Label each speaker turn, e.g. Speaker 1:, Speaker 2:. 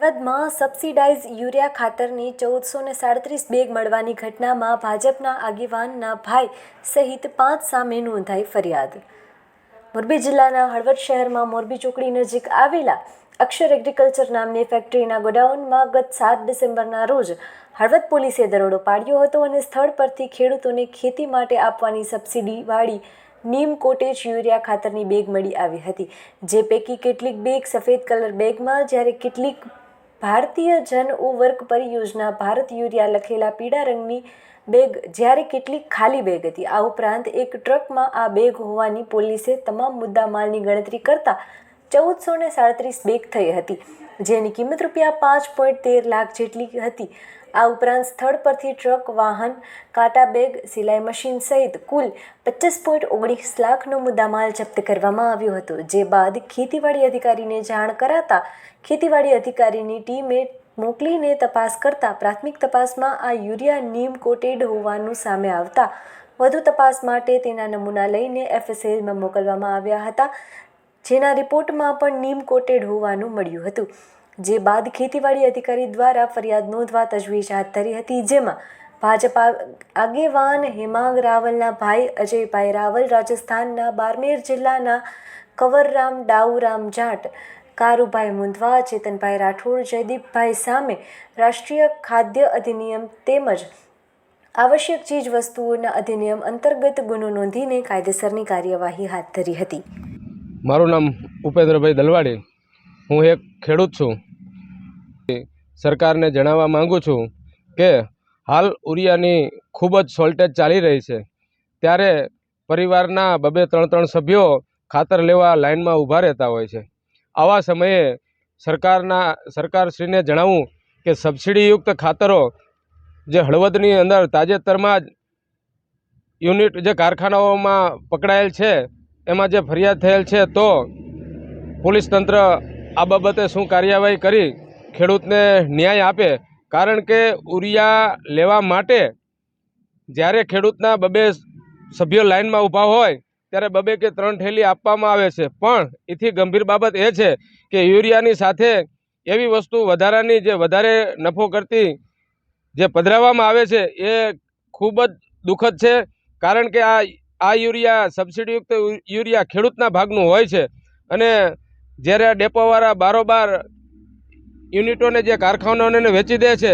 Speaker 1: હળવદમાં subsidise urea ખાતરની ચૌદસો ને સાડત્રીસ બેગ મળવાની ઘટનામાં ભાજપના આગેવાનના ભાઈ સહિત પાંચ સામે નોંધાઈ ફરિયાદ. મોરબી જિલ્લાના હળવદ શહેરમાં મોરબી ચોકડી નજીક આવેલા અક્ષર એગ્રીકલ્ચર નામની ફેક્ટરીના ગોડાઉનમાં ગત સાત ડિસેમ્બરના રોજ હળવદ પોલીસે દરોડો પાડ્યો હતો અને સ્થળ પરથી ખેડૂતોને ખેતી માટે આપવાની સબસિડીવાળી નીમ કોટેજ યુરિયા ખાતરની બેગ મળી આવી હતી. જે પૈકી કેટલીક બેગ સફેદ કલર બેગમાં, જ્યારે કેટલીક ભારતીય જન ઉવર્ક પરિયોજના ભારત યુરિયા લખેલા પીળા રંગની બેગ જ્યારે કેટલીક ખાલી બેગ હતી. આ ઉપરાંત એક ટ્રકમાં આ બેગ હોવાની પોલીસે તમામ મુદ્દામાલની ગણતરી કરતા ચૌદસો ને સાડત્રીસ બેગ થઈ હતી, જેની કિંમત રૂપિયા પાંચ પોઈન્ટ તેર લાખ જેટલી હતી. આ ઉપરાંત સ્થળ પરથી ટ્રક, વાહન, કાંટા બેગ, સિલાઈ મશીન સહિત કુલ પચીસ પોઈન્ટ ઓગણીસ લાખનો મુદ્દામાલ જપ્ત કરવામાં આવ્યો હતો, જે બાદ ખેતીવાડી અધિકારીને જાણ કરાતા ખેતીવાડી અધિકારીની ટીમે મોકલીને તપાસ કરતા પ્રાથમિક તપાસમાં આ યુરિયા નીમ કોટેડ હોવાનું સામે આવતા, વધુ તપાસ માટે તેના નમૂના લઈને એફએસએલમાં મોકલવામાં આવ્યા હતા. જેના રિપોર્ટમાં પણ નીમ કોટેડ હોવાનું મળ્યું હતું. જે બાદ ખેતીવાડી અધિકારી દ્વારા ફરિયાદ નોંધવા તજવીજ હાથ ધરી હતી, જેમાં ભાજપ આગેવાન હેમાંગ રાવલના ભાઈ અજયભાઈ રાવલ, રાજસ્થાનના બારમેર જિલ્લાના કવરરામ, ડાઉરામ જાટ, કારુભાઈ મુંદવા ચેતનભાઈ રાઠોડ, જયદીપભાઈ સામે રાષ્ટ્રીય ખાદ્ય અધિનિયમ તેમજ આવશ્યક ચીજ વસ્તુઓના અધિનિયમ અંતર્ગત ગુનો નોંધીને કાયદેસરની કાર્યવાહી હાથ ધરી હતી.
Speaker 2: મારું નામ ઉપેન્દ્રભાઈ દલવાડી. હું એક ખેડૂત છું. સરકારને જણાવવા માંગુ છું કે હાલ ઉરિયાની ખૂબ જ શોર્ટેજ ચાલી રહી છે. ત્યારે પરિવારના બબે ત્રણ ત્રણ સભ્યો ખાતર લેવા લાઇનમાં ઊભા રહેતા હોય છે. આવા સમયે સરકારના સરકારશ્રીને જણાવું કે સબસિડીયુક્ત ખાતરો જે હળવદની અંદર તાજેતરમાં જ યુનિટ જે કારખાનાઓમાં પકડાયેલ છે એમાં જે ફરિયાદ થયેલ છે તો પોલીસ તંત્ર આ બાબતે શું કાર્યવાહી કરી, ખેડૂતને ન્યાય આપે? કારણ કે ઉરિયા લેવા માટે જ્યારે ખેડૂતના બબે સભ્યો લાઇનમાં ઊભા હોય, ત્યારે બબે કે ત્રણ થેલી આપવામાં આવે છે. પણ એથી ગંભીર બાબત એ છે કે યુરિયાની સાથે એવી વસ્તુ વધારાની જે વધારે નફો કરતી જે પધરાવવામાં આવે છે, એ ખૂબ જ દુઃખદ છે. કારણ કે આ આ યુરિયા સબસિડીયુક્ત યુરિયા ખેડૂતના ભાગનું હોય છે. અને જ્યારે ડેપોવાળા બારોબાર યુનિટોને જે કારખાનાઓને વેચી દે છે